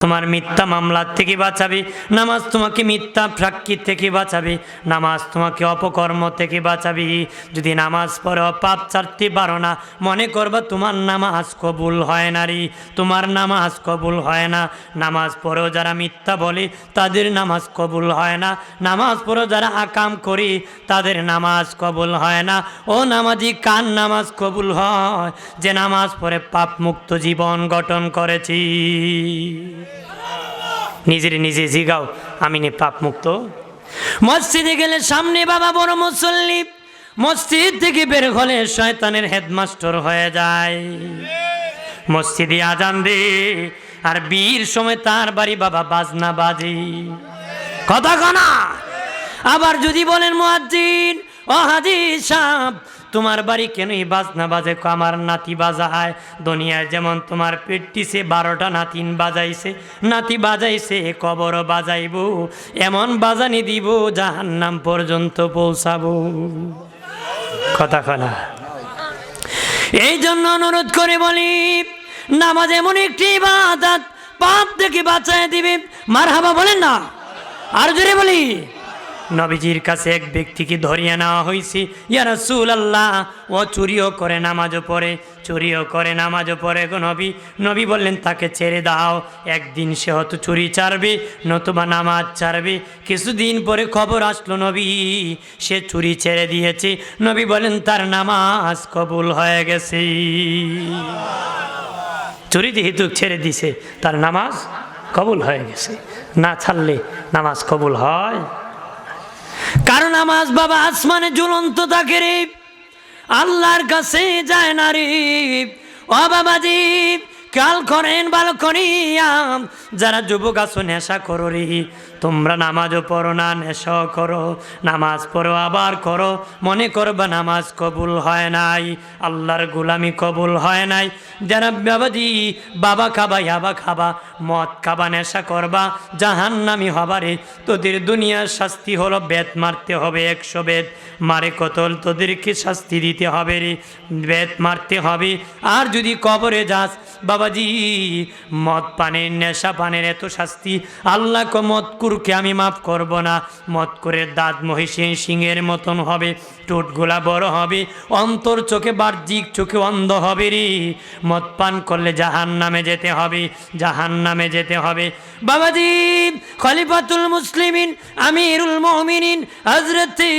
তোমার মিথ্যা মামলার থেকে বাঁচাবে, নামাজ তোমাকে মিথ্যা প্রাকৃত থেকে বাঁচাবে, নামাজ তোমাকে অপকর্ম থেকে বাঁচাবে। যদি নামাজ পড়ো, পাপ ছাড়তে পারো না, মনে করবা তোমার নামাজ কবুল হয় না রে। তোমার নামাজ কবুল হয় না। নামাজ পড়ো, যারা মিথ্যা বলে, তাদের নামাজ কবুল হয় না। নামাজ পড়ো, যারা আকাম করি, তাদের নামাজ কবুল হয় না। ও নামাজি কান নামাজ কবুল হয়? যে নামাজ পড়ে পাপ মুক্ত জীবন গঠন করেছি। নিজের নিজে জিগাও আমি নে পাপ মুক্ত। মসজিদে গেলে সামনে বাবা বড় মুসল্লি, মসজিদ থেকে বের হলে শয়তানের হেডমাস্টার হয়ে যায়। মসজিদে আজান দে, আর বীর সময় তার বাড়ি বাবা বাজনা বাজি। কথা কনা? আবার যদি বলেন মুয়াজ্জিন হাজি সাহেব, তোমার বাড়ি কেনই বাজনা বাজে? আমার নাতি বাজা বাজায় দুনিয়ায় যেমন তোমার পেটটিছে বারোটা নাতিন বাজাইছে। নাতি বাজাইছে, কবর বাজাইব। এমন বাজানি দিব, জাহান্নাম পর্যন্ত পৌঁছাবো। কথা কনা এই জন্য অনুরোধ করে বলি, নামাজ এমন একটি ইবাদত, পাপ থেকে বাঁচায় দিবে। মার হাবা বলেন না। আর জোরে বলি। নবীজির কাছে এক ব্যক্তিকে ধরিয়ে নেওয়া হয়েছে, ইয়া সুল আল্লাহ ও চুরিও করে নামাজও পড়ে, চুরিও করে নামাজও পড়ে গো নবী। নবী বললেন, তাকে ছেড়ে দাও, একদিন সে হয়তো চুরি ছাড়বে, নতুবা নামাজ ছাড়বে। কিছুদিন পরে খবর আসলো নবী, সে চুরি ছেড়ে দিয়েছে। নবী বলেন, তার নামাজ কবুল হয়ে গেছে। চুরি যেহেতু ছেড়ে দিছে তার নামাজ কবুল হয়ে গেছে। না ছাড়লে নামাজ কবুল হয় নামাজ বাবা আসমানে ঝুলন্ত থাকে রে। আল্লাহর কাছে যায় না রে। ও বাবাজি কাল করেন বাল করিয়াম যারা যুবক আছো নেশা করো রে। তোমরা নামাজও পড়ো না, নেশাও করো, নামাজ পড়ো, আবার করো। মনে করবা নামাজ কবুল হয় নাই, আল্লাহর গুলামি কবুল হয় নাই। যারা বাবাজি, বাবা খাবা, ইয়াবা খাবা, মদ খাবা, নেশা করবা, জাহান্নামি হবারে। তোদের দুনিয়ার শাস্তি হলো বেত মারতে হবে, একশো বেত মারে কতল, তোদেরকে শাস্তি দিতে হবে রে বেত মারতে হবে। আর যদি কবরে যাস, বাবাজি, মদ পানের, নেশা পানের এত শাস্তি আল্লাহ মদ কুরকে আমি মাফ করব না। মত করে দাঁত মহিষের সিংহের মতন হবে। টোটগুলা বড় হবে, অন্তর চোখে বাহ্যিক চোখে অন্ধ হবে রে। মদ পান করলে জাহান নামে যেতে হবে জাহান নামে যেতে হবে। বাবাজি, খলিফাতুল মুসলিমিন, আমিরুল মমিনিন হজরতি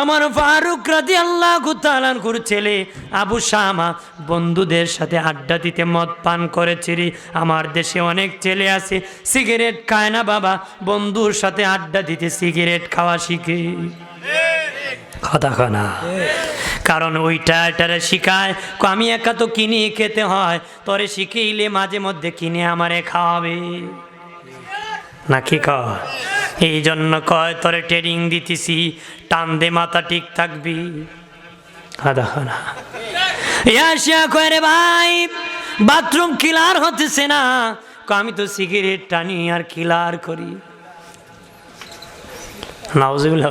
আমার ফারুক রাদি আল্লাহ গুতালানকুর ছেলে আবু শামা বন্ধুদের সাথে আড্ডা দিতে মদ পান করেছে রে। আমার দেশে অনেক ছেলে আছে, সিগারেট খায় না বাবা, বন্ধুর সাথে আড্ডা দিতে সিগারেট খাওয়া শিখে। কথা কনা কারণ ওইটা এটারে শিখায়, কো আমি একা তো কিনে খেতে হয়, তরে শিখেইলে মাঝে মধ্যে কিনে আমারে খাওয়াবে। নাকি কয়? এই জন্য কয়, তরে ট্রেনিং দিতেছি টান দে মাথা ঠিক থাকবি। ভাই, বাথরুম কিলার হতেছে না আমি তো সিগারেট টানি আর কিলার করি। নাউজুবিল্লাহ।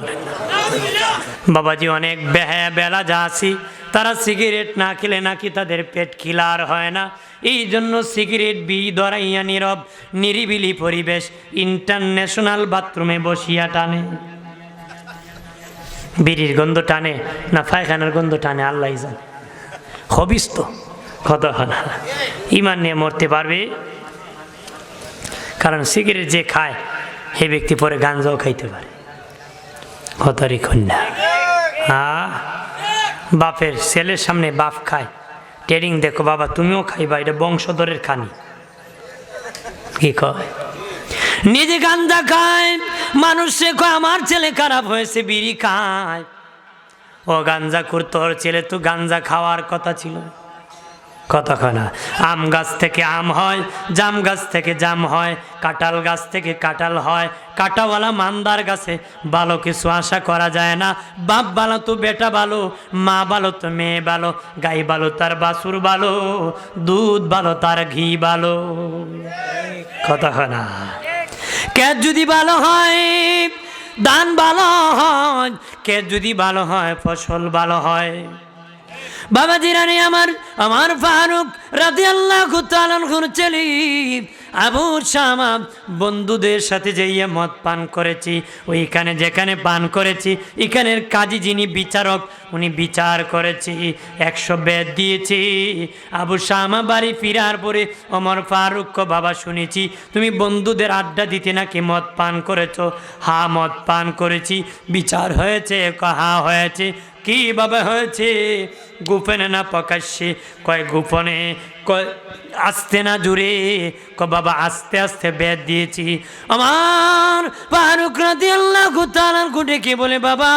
বাবাজি অনেক বেহা বেলা যা আছি, তারা সিগারেট না খেলে নাকি তাদের পেট খিলার হয় না। এই জন্য সিগারেট বি ধরাইয়া নীরব, নিরিবিলি পরিবেশ, ইন্টারন্যাশনাল বাথরুমে বসিয়া টানে। বিড়ির গন্ধ টানে না ফায়খানার গন্ধ টানে আল্লাহ জানে। হবিস তো কত ইমান নিয়ে মরতে পারবে? কারণ সিগারেট যে খায় সে ব্যক্তি পরে গাঞ্জাও খাইতে পারে। হতারি কন্যা হ্যাঁ বাপের ছেলের সামনে বাপ খায়। ট্রেডিং দেখো বাবা, তুমিও খাইবা, এটা বংশধরের খানি। কি কয়? নিজে গাঞ্জা খায় মানুষ কয়, আমার ছেলে খারাপ হয়েছে, বিড়ি খায়। ও গাঞ্জা তোর ছেলে তো গাঞ্জা খাওয়ার কথা ছিল। কতক্ষণা আম গাছ থেকে আম হয়, জাম গাছ থেকে জাম হয়, কাঁঠাল গাছ থেকে কাঁঠাল হয়, কাঁটাওয়ালা মান্দার গাছে ভালো কিছু আশা করা যায় না। বাপ ভালো তো বেটা ভালো, মা ভালো তো মেয়ে ভালো, গাই ভালো তার বাছুর ভালো, দুধ ভালো তার ঘি ভালো। কতক্ষণা কে যদি ভালো হয়, ধান ভালো হয় কে যদি ভালো হয়, ফসল ভালো হয়। বাবা জিরানি আমার আমার ফারুক রাতে আল্লাহ ছেলে আবু শামা বন্ধুদের সাথে যাইয়া মদ পান করেছি, ওইখানে যেখানে পান করেছি, এখানের কাজী যিনি বিচারক, উনি বিচার করেছি, একশো বেদ দিয়েছি। আবু শামা বাড়ি ফিরার পরে অমর ফারুক বাবা শুনেছি, তুমি বন্ধুদের আড্ডা দিতে নাকি মদ পান করেছ? হা, মদ পান করেছি, বিচার হয়েছে হা, হয়েছে কীভাবে হয়েছে? গোপনে না প্রকাশ্যে, কয়, গোপনে কয়, আস্তে না জুড়ে ক বাবা, আস্তে আস্তে বেদ দিয়েছি। আমার ফারুক রাতে আল্লাহ গুতালার গুটে কে বলে, বাবা?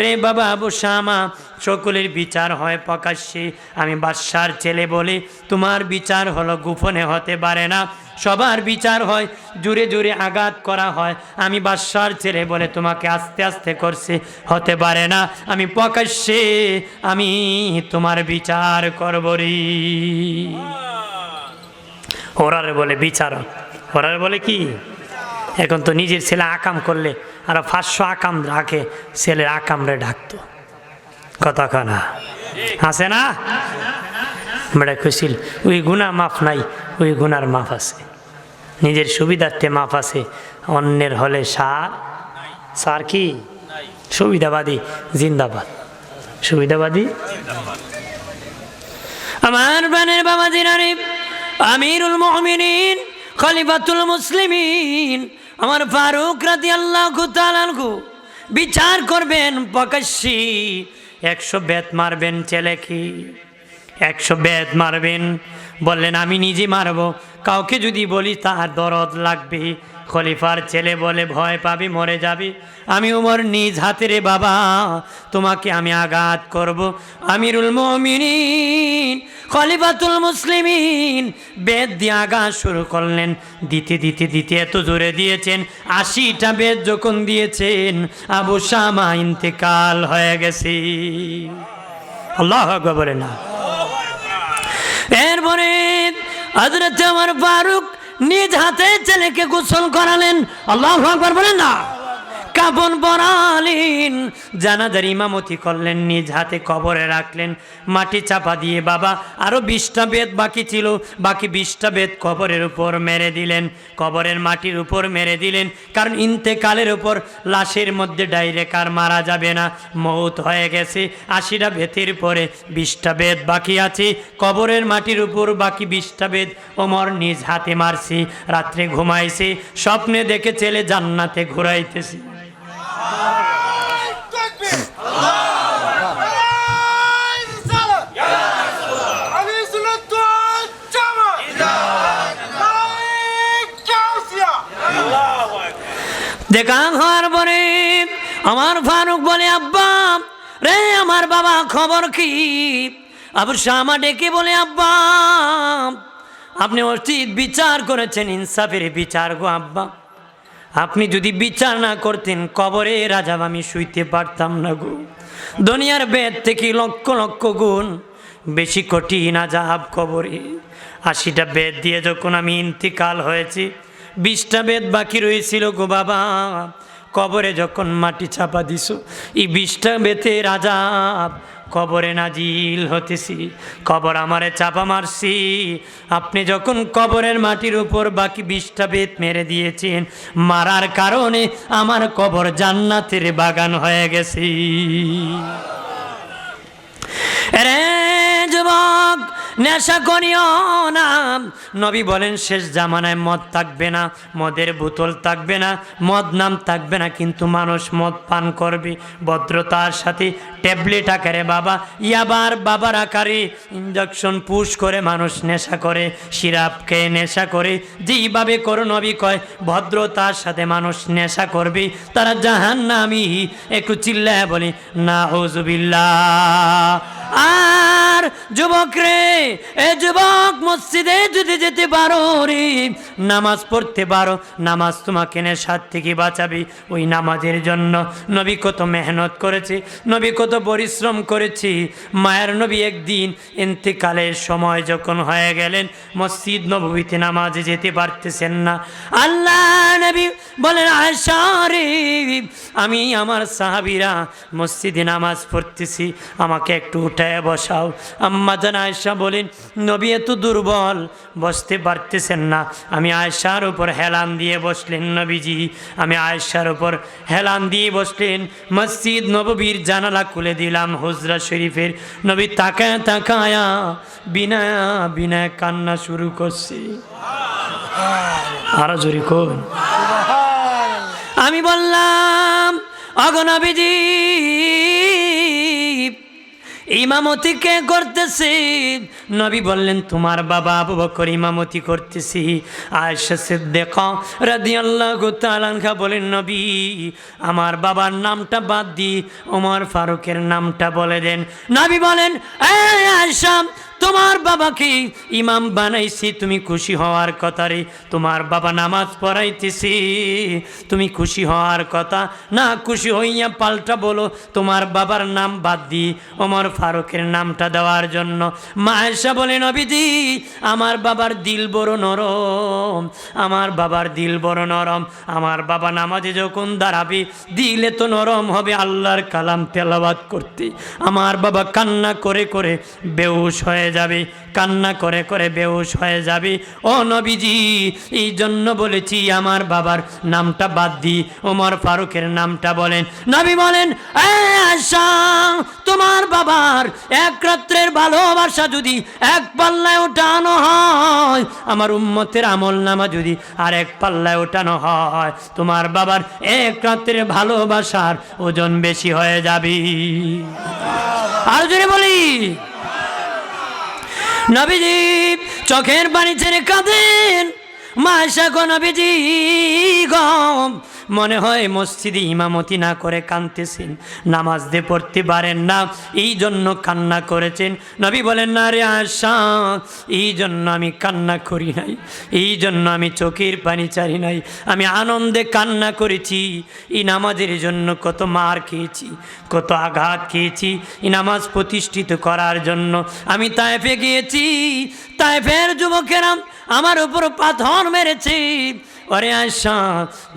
রে বাবা আবু শামা সকলের বিচার হয় প্রকাশ্যে। আমি বাদশার ছেলে বলে, তোমার বিচার হলো গোপনে হতে পারে না। সবার বিচার হয়, জুড়ে জুড়ে আঘাত করা হয়। আমি বাদশার ছেলে বলে তোমাকে আস্তে আস্তে করছে, হতে পারে না। আমি প্রকাশ্যে, আমি তোমার বিচার করব রে। ওরারে বলে বিচারক ওরারে বলে কি? এখন তো নিজের ছেলে আকাম করলে, আর পাঁচশো আকাম রাখে, ছেলের আকামরে ডাকতো। কথা কনা আছে না? বেড়া খুশিল ওই গুণা মাফ নাই, ওই গুনার মাফ আছে। নিজের সুবিধার্থে মাফ আছে, অন্যের হলে সার। সার কি? সুবিধাবাদী, জিন্দাবাদ। সুবিধাবাদী? আমার বানের বাবা দিনারে আমিরুল মহমিনিন খলিফাতুল মুসলিমিন। আমার ফারুক রাতি আল্লাহ বিচার করবেন প্রকাশ্যী। একশো বেত মারবেন ছেলে কি? একশো বেত মারবেন। বললেন, আমি নিজে মারব। কাউকে যদি বলি, তার দরদ লাগবে। খলিফার ছেলে বলে, ভয় পাবি, মরে যাবি। আমি উমর নিজ হাতে রে বাবা, তোমাকে আমি আঘাত করব। আমিরুল মমিনিন খলিফাতুল মুসলিমিন বেদ দিয়ে আঘাত শুরু করলেন। দিতে দিতে দিতে এত জোরে দিয়েছেন, আশিটা বেদ যখন দিয়েছেন, আবু শামা ইন্তেকাল হয়ে গেছে। আল্লাহ বলে না। এরপরে হজরত আমার ফারুক নিজ হাতে ছেলেকে গোসল করালেন। আল্লাহ বলেন না। কাপন পরালেন জানাজার ইমামতি করলেন, নিজ হাতে কবরে রাখলেন। মাটি চাপা দিয়ে বাবা, আরও বিশটা বেদ বাকি ছিল। বাকি বিশটা বেদ কবরের উপর মেরে দিলেন। কবরের মাটির উপর মেরে দিলেন। কারণ ইন্তেকালের উপর লাশের মধ্যে ডাইরেক্ট আর মারা যাবে না। মৌত হয়ে গেছে। আশিটা বেতের পরে বিশটা বেদ বাকি আছে। কবরের মাটির উপর বাকি বিশটা বেদ ওমর নিজ হাতে মারছি। রাত্রে ঘুমাইছে। স্বপ্নে দেখে ছেলে জান্নাতে ঘুরাইতেছি আমি সুনত জামা কাউসিয়া দেখা হওয়ার পরে আমার ফারুক বলে, আব্বা, রে, আমার বাবা, খবর কি? আবু শামা ডেকে বলে, আব্বা, আপনি অতীত বিচার করেছেন, ইনসাফের বিচার গো, আব্বা। আপনি যদি বিচার না করতেন, কবরে রাজা আমি শুইতে পারতাম না গো। দুনিয়ার বেদ থেকে লক্ষ লক্ষ গুণ, বেশি কঠিন আজাব কবরে। আশিটা বেদ দিয়ে যখন আমি ইন্তিকাল হয়েছি বিশটা বেদ বাকি রয়েছিল গো বাবা। কবরে যখন মাটি চাপা দিছ, এই বিশটা বেতে রাজাব কবরে নাজিল হতেছি। কবর আমারে চাপা মারছি। আপনি যখন কবরের মাটির উপর বাকি বিশটা বেত মেরে দিয়েছেন, মারার কারণে আমার কবর জান্নাতের বাগান হয়ে গেছে। রে নেশা করিও না। নবী বলেন, শেষ জামানায় মদ থাকবে না, মদের বোতল থাকবে না, মদ নাম থাকবে না, কিন্তু মানুষ মদ পান করবে। ভদ্রতার সাথে ট্যাবলেট আকারে বাবা, ইয়াবার বাবার আকারে ইঞ্জেকশন পুশ করে মানুষ নেশা করে, সিরাপ খেয়ে নেশা করে। যেইভাবে করো নবী কয়, ভদ্রতার সাথে মানুষ নেশা করবে, তারা জাহান নামি একটু চিল্লায় বলে না হজুবিল্লা আর যুবক রে এ যুবক মসজিদে যদি যেতে পারো রে, নামাজ পড়তে পারো, নামাজ তোমাকে নেশার থেকে বাঁচাবে। ওই নামাজের জন্য নবী কত মেহনত করেছে, নবী কত পরিশ্রম করেছি। মায়ের নবী একদিন ইন্তেকালের সময় যখন হয়ে গেলেন, মসজিদ নবীতে নামাজে যেতে পারতেছেন না। আল্লাহ নবী বলেন আয়সা রে, আমি আমার সাহাবিরা মসজিদে নামাজ পড়তেছি, আমাকে একটু উঠে উঠায় বসাও। আম্মা জান আয়সা বলেন, নবী এত দুর্বল, বসতে পারতেছেন না। আমি আয়সার উপর হেলান দিয়ে বসলেন নবীজি। আমি আয়সার উপর হেলান দিয়ে বসলেন, মসজিদ নববীর জানালা খুলে দিলাম হুজরা শরীফের। নবী তাকায় তাকায়া বিনা বিনা কান্না শুরু করছে। আরও জোরে কোন। আমি বললাম অগনবীজি ইমামতি কে করতেছি? নবী বললেন, তোমার বাবা আবু বকর ইমামতি করতেছি। আয়েশা সিদ্দিক রাদিয়াল্লাহু তাআলা বলেন, নবী, আমার বাবার নামটা বাদ দি, ওমর ফারুকের নামটা বলে দেন। নবী বলেন, এই আয়েশা তোমার বাবাকে ইমাম বানাইছি, তুমি খুশি হওয়ার কথা রে। তোমার বাবা নামাজ পড়াইতেছি, তুমি খুশি হওয়ার কথা। না খুশি হইয়া পাল্টা বলো, তোমার বাবার নাম বাদ দি, ওমর ফারুকের নামটা দেওয়ার জন্য। মায়েশা বলে, নবীজি, আমার বাবার দিল বড় নরম, আমার বাবার দিল বড় নরম। আমার বাবা নামাজে যখন দাঁড়াবে, দিলে তো নরম হবে আল্লাহর কালাম তেলাবাদ করতে। আমার বাবা কান্না করে করে বেউস হয়ে যাবে, কান্না করে করে বেউস হয়ে যাবে। ও নবীজি, এই জন্য বলেছি আমার বাবার নামটা বাদ দি, ওমর ফারুকের নামটা বলেন। নবী বলেন তোমার বাবার এক রাত্রের ভালোবাসা যদি এক পাল্লায় ওঠানো হয়, আমার উম্মতের আমল নামা যদি আর এক পাল্লায় ওঠানো হয়, তোমার বাবার এক রাত্রের ভালোবাসার ওজন বেশি হয়ে যাবে। আর যদি বলি নবীজি চোখের পানি ছেড়ে কাঁদেন। মাসা গো নবীজি গম মনে হয় মসজিদে ইমামতি না করে কাঁদতেছেন, নামাজ দিয়ে পড়তে পারেন না, এই জন্য কান্না করেছেন। নবী বলেন, না রে আশা এই জন্য আমি কান্না করি নাই, এই জন্য আমি চোখের পানি চারি নাই, আমি আনন্দে কান্না করেছি, এই নামাজের জন্য কত মার খেয়েছি, কত আঘাত খেয়েছি, এই নামাজ প্রতিষ্ঠিত করার জন্য আমি তাইফে গিয়েছি তাইফের যুবকেরাম আমার উপর পাথর মেরেছে ওরে আয়সা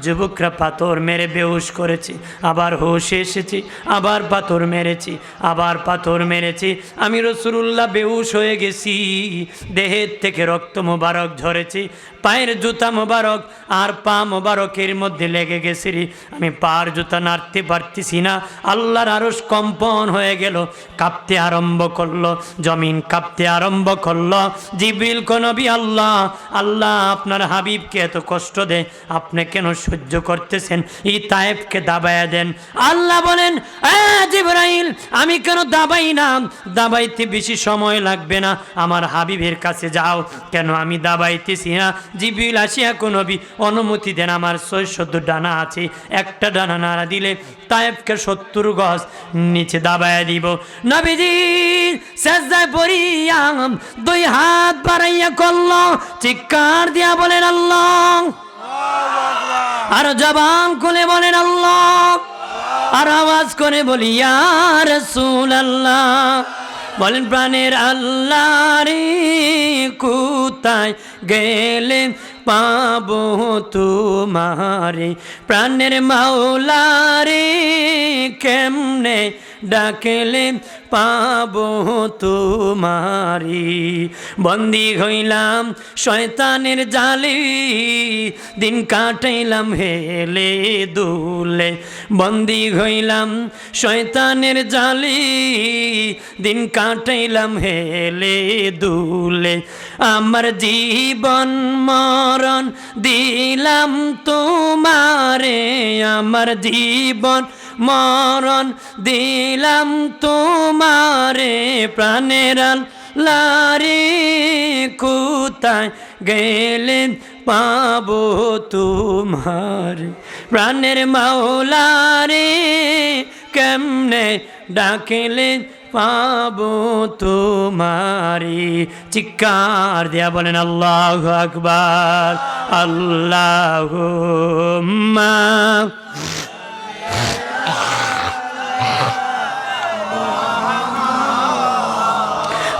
যুবকরা পাথর মেরে বেহুশ করেছে, আবার হোশ এসেছি, আবার পাথর মেরেছি, আবার পাথর মেরেছি। আমি রসুল্লাহ বেহুশ হয়ে গেছি, দেহের থেকে রক্ত মোবারক ঝরেছি, পায়ের জুতা মোবারক আর পা মোবারকের মধ্যে লেগে গেছি আমি পার জুতা নাড়তে পারতেছি না, আল্লাহর আরস কম্পন হয়ে গেল, কাঁপতে আরম্ভ করল, জমিন কাঁপতে আরম্ভ করল। জিবিল কনবি আল্লাহ আল্লাহ আপনার হাবিবকে এত কষ্ট দেয় আপনি কেন সহ্য করতেছেন? এই তায়েবকে দাবায়া দেন। আল্লাহ বলেন, "এ জিবরাইল, আমি কেন দাবাই না? দাবাইতে বেশি সময় লাগবে না। আমার হাবিবের কাছে যাও। কেন আমি দাবাইতেছি না? জিবিল আসিয়া কোনো অনুমতি দেন। আমার ছয়শত ডানা আছে। একটা ডানা নাড়া দিলে তায়েবকে সত্তর গজ নিচে দাবায়া দিব। নবীজি, সেজদায় পড়িয়াম দুই হাত বাড়াইয়া করল। চিৎকার দিয়া বলেন, আল্লাহ আর জবান খুলে বলেন আল্লাহ। আর আওয়াজ করে বলি আর রসুল আল্লাহ বলেন, প্রাণের আল্লাহ রে কোথায় গেলে পাবো তোমারে? প্রাণের মাওলারে কেমনে ডাকেলে পাবো তোমারি। বন্দি হইলাম শয়তানের জালে, দিন কাটাইলাম হেলে দুলে। বন্দি হইলাম শয়তানের জালে, দিন কাটাইলাম হেলে দুলে। আমার জীবন মরণ দিলাম তোমারে, আমার জীবন মরণ দিলাম তোমারে প্রাণের লারে কোথায় গেলেন পাবো তোমার প্রাণের মাওলারে কেমনে ডাকেলেন পাবো তোমারি? চিৎকার দেয়া বলেন, আল্লাহ আকবার আল্লাহ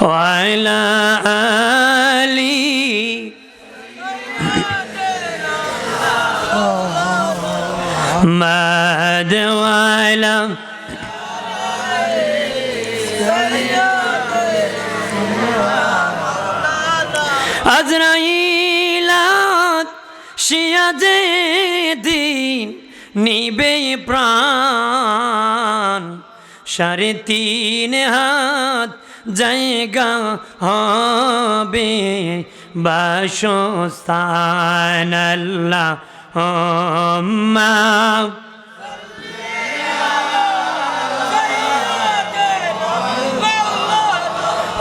وعلى آل محمد وعلى আজরাইলাত শিয়াজে দিন নিবে প্রাণ সাড়ে তিন হাত জায়গা হবে বাসস্থান আল্লাহ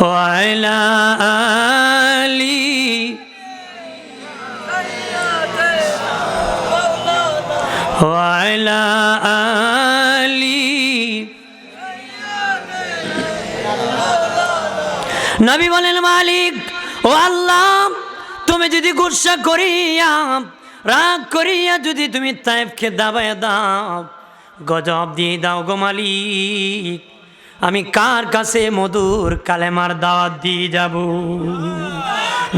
وعلى آله وعلى آله নবী বলেন, মালিক, ও আল্লাহ, তুমি যদি গুসা করিয়া, রাগ করিয়া যদি তুমি তাইফকে দাবায় দাও, গজব দিয়ে দাও গো মালিক। আমি কার কাছে মধুর কালেমার দাওয়াত দিয়ে যাব?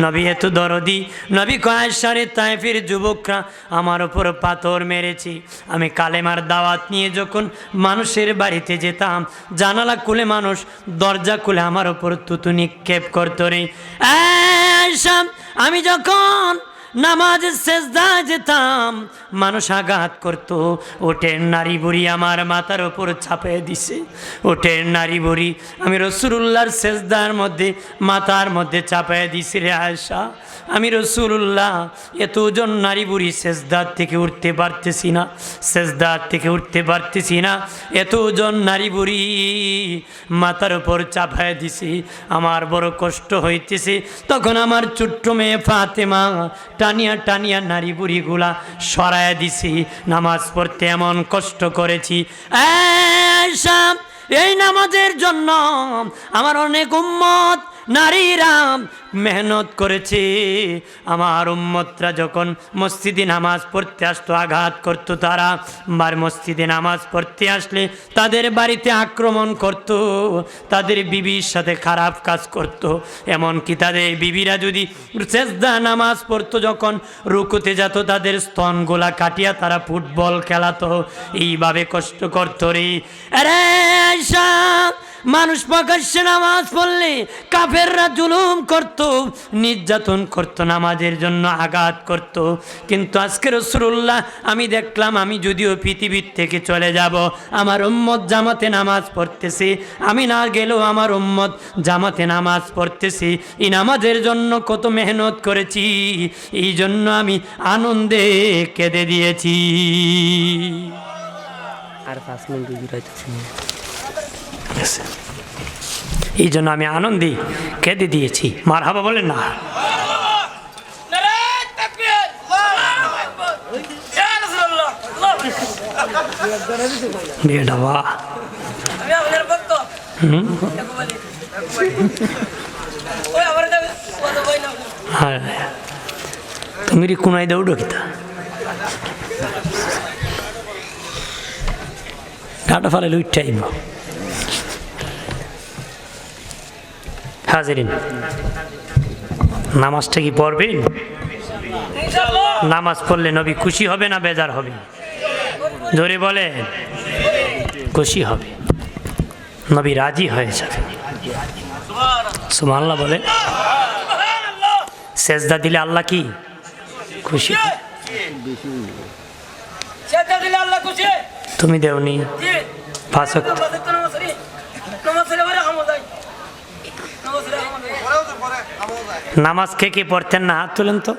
নবী এত দরদি। নবী কয়েসারে তাইফের যুবকরা আমার ওপর পাথর মেরেছি। আমি কালেমার দাওয়াত নিয়ে যখন মানুষের বাড়িতে যেতাম, জানালা খুলে মানুষ, দরজা খুলে আমার ওপর তুতু নিক্ষেপ করতো রে। আমি যখন নামাজ শেষদা যেতাম, মানুষ আঘাত করত। ওটের নারী বুড়ি আমার মাথার ওপর ছাপিয়ে দিছে। ওটের নারী বুড়ি, আমি রসুল্লাহর শেষদার মধ্যে, মাথার মধ্যে চাপায় দিছি রে আয়সা আমি রসুল্লাহ এত ওজন নারী বুড়ি শেষদার থেকে উঠতে পারতেছি না শেষদার থেকে উঠতে পারতেছি না। এত ওজন নারী বুড়ি মাথার ওপর চাপায় দিছি, আমার বড় কষ্ট হইতেছে। তখন আমার ছোট্ট মেয়ে ফাতেমা টানিয়া টানিয়া নারী বুড়িগুলা সরায় দিছি। নামাজ পড়তে এমন কষ্ট করেছি। এই নামাজের জন্য আমার অনেক উম্মত নারীরা মেহনত করেছে। আমার উম্মতরা যখন মসজিদে নামাজ পড়তে আসতো আঘাত করতো তারা। বার মসজিদে নামাজ পড়তে আসলে তাদের বাড়িতে আক্রমণ করত তাদের বিবির সাথে খারাপ কাজ করত। এমনকি তাদের বিবিরা যদি সেজদা নামাজ পড়তো যখন রুকুতে যেত তাদের স্তনগুলা কাটিয়া তারা ফুটবল খেলাতো। এইভাবে কষ্ট করতো রে। আয়সা, মানুষ প্রকাশ্যে নামাজ পড়লে কাফেররা জুলুম করত, নির্যাতন করত, নামাজের জন্য আঘাত করত। কিন্তু আজকে রসুল্লাহ আমি দেখলাম, আমি যদিও পৃথিবীর থেকে চলে যাব, আমার উম্মত জামাতে নামাজ পড়তেছে। আমি না গেলেও আমার উম্মত জামাতে নামাজ পড়তেছি। এই নামাজের জন্য কত মেহনত করেছি, এই জন্য আমি আনন্দে কেঁদে দিয়েছি। আর পাঁচ মিনিট বিরতি গেছে। এই জন্য আমি আনন্দে কেঁদে দিয়েছি। মার হাবা বলেন না। নারায়ণ তাকবীর আল্লাহু আকবার ইয়া রাসূলুল্লাহ আল্লাহু আকবার হাজিরিন। নামাজটা কি পড়বেন? নামাজ পড়লে নবী খুশি হবে না বেজার হবে? জোরে বলে খুশি হবে। নবী রাজি হয়ে যাবে। সুবহানাল্লাহ বলে সেজদা দিলে আল্লাহ কি? খুশি তুমি দেওনি। পাঁচ ওয়াক্ত। নামাজ তো নামাজ পড়ি। নামাজ পড়ে পরে খামো যাই নামাজ কে কে পড়তেন না? হাত তুলেন তো।